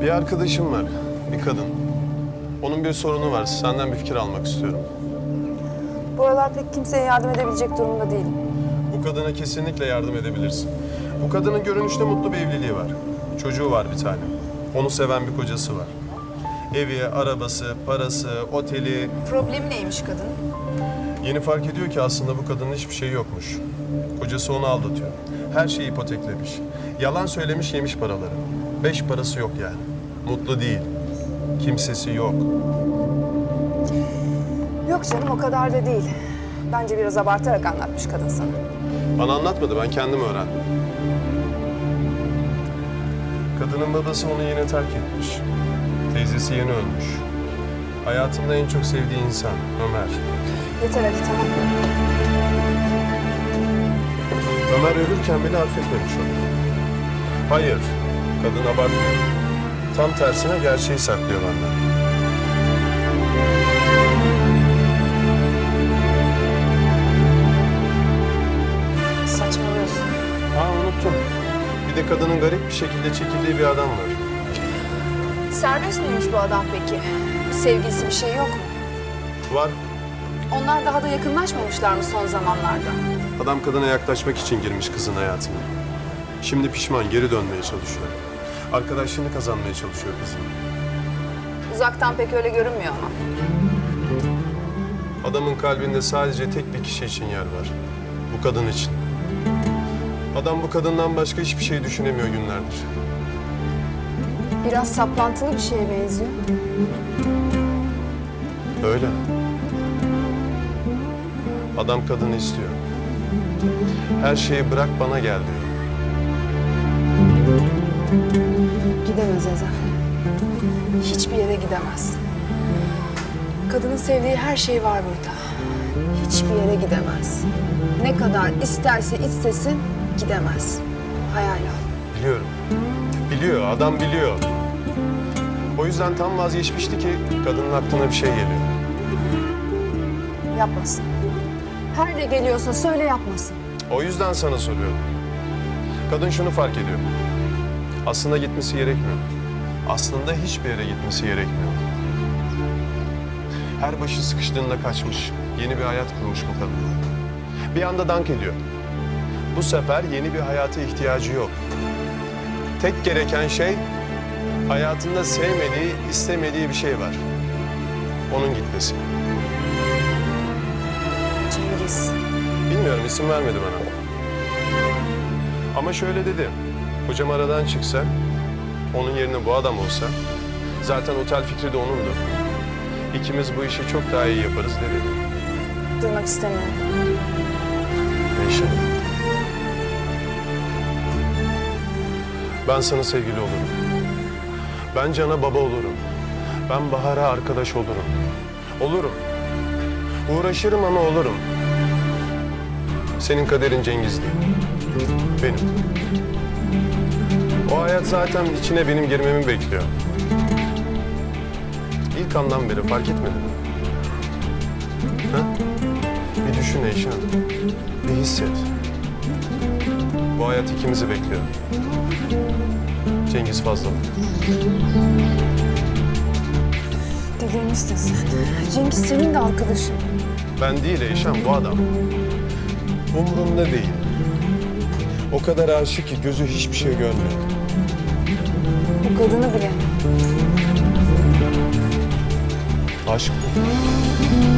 Bir arkadaşım var, bir kadın. Onun bir sorunu var, senden bir fikir almak istiyorum. Bu aralar pek kimseye yardım edebilecek durumda değilim. Bu kadına kesinlikle yardım edebilirsin. Bu kadının görünüşte mutlu bir evliliği var. Çocuğu var bir tane. Onu seven bir kocası var. Evi, arabası, parası, oteli. Problemi neymiş kadın? Yeni fark ediyor ki aslında bu kadının hiçbir şey yokmuş. Kocası onu aldatıyor. Her şeyi ipoteklemiş. Yalan söylemiş yemiş paraları. Beş parası yok yani. Mutlu değil. Kimsesi yok. Yok canım o kadar da değil. Bence biraz abartarak anlatmış kadın sana. Bana anlatmadı, ben kendim öğrendim. Kadının babası onu yine terk etmiş. Teyzesi yeni ölmüş. Hayatında en çok sevdiği insan Ömer. Yeter hadi tamam. Ömer ölürken bile affetmemiş onu. Hayır, kadın abartmıyor. Tam tersine gerçeği saklıyor benden. Saçmalıyorsun. Ha unuttum. Bir de kadının garip bir şekilde çekildiği bir adam var. Serbest miymiş bu adam peki? Bir sevgilisi bir şey yok mu? Var. Onlar daha da yakınlaşmamışlar mı son zamanlarda? Adam kadına yaklaşmak için girmiş kızın hayatına. Şimdi pişman, geri dönmeye çalışıyor. Arkadaşlığını kazanmaya çalışıyor kızın. Uzaktan pek öyle görünmüyor ama. Adamın kalbinde sadece tek bir kişi için yer var. Bu kadın için. Adam bu kadından başka hiçbir şey düşünemiyor günlerdir. Biraz saplantılı bir şeye benziyor. Öyle. Adam kadını istiyor. Her şeyi bırak bana gel diyor. Gidemez Ezel. Hiçbir yere gidemez. Kadının sevdiği her şey var burada. Hiçbir yere gidemez. Ne kadar isterse istesin gidemez. Hayal al. Biliyorum. Biliyor, adam biliyor. O yüzden tam vazgeçmişti ki kadının aklına bir şey geliyor. Yapmasın. Her ne geliyorsa söyle yapmasın. O yüzden sana soruyorum. Kadın şunu fark ediyor. Aslında gitmesi gerekmiyor. Aslında hiçbir yere gitmesi gerekmiyor. Her başı sıkıştığında kaçmış. Yeni bir hayat kurmuş bu kadın. Bir anda dank ediyor. Bu sefer yeni bir hayata ihtiyacı yok. Tek gereken şey hayatında sevmediği, istemediği bir şey var. Onun gitmesi. Cengiz. Bilmiyorum isim vermedi bana. Ama şöyle dedi. Hocam aradan çıksa, onun yerine bu adam olsa, zaten otel fikri de onundu. İkimiz bu işi çok daha iyi yaparız dedi. Duymak istemiyorum. Eyşan. Ben sana sevgili olurum. Ben Can'a baba olurum. Ben Bahar'a arkadaş olurum. Olurum. Uğraşırım ama olurum. Senin kaderin Cengiz değil. Benim. O hayat zaten içine benim girmemi bekliyor. İlk andan beri fark etmedin? Ha? Bir düşün Eyşan. Bir hisset. Bu hayat ikimizi bekliyor. Cengiz Fazlalık. Delirmişsin sen. Cengiz senin de arkadaşın. Ben değil Eyşan, bu adam. Umurumda değil. O kadar aşık ki gözü hiçbir şey görmüyor. Bu kadını bile. Aşk bu.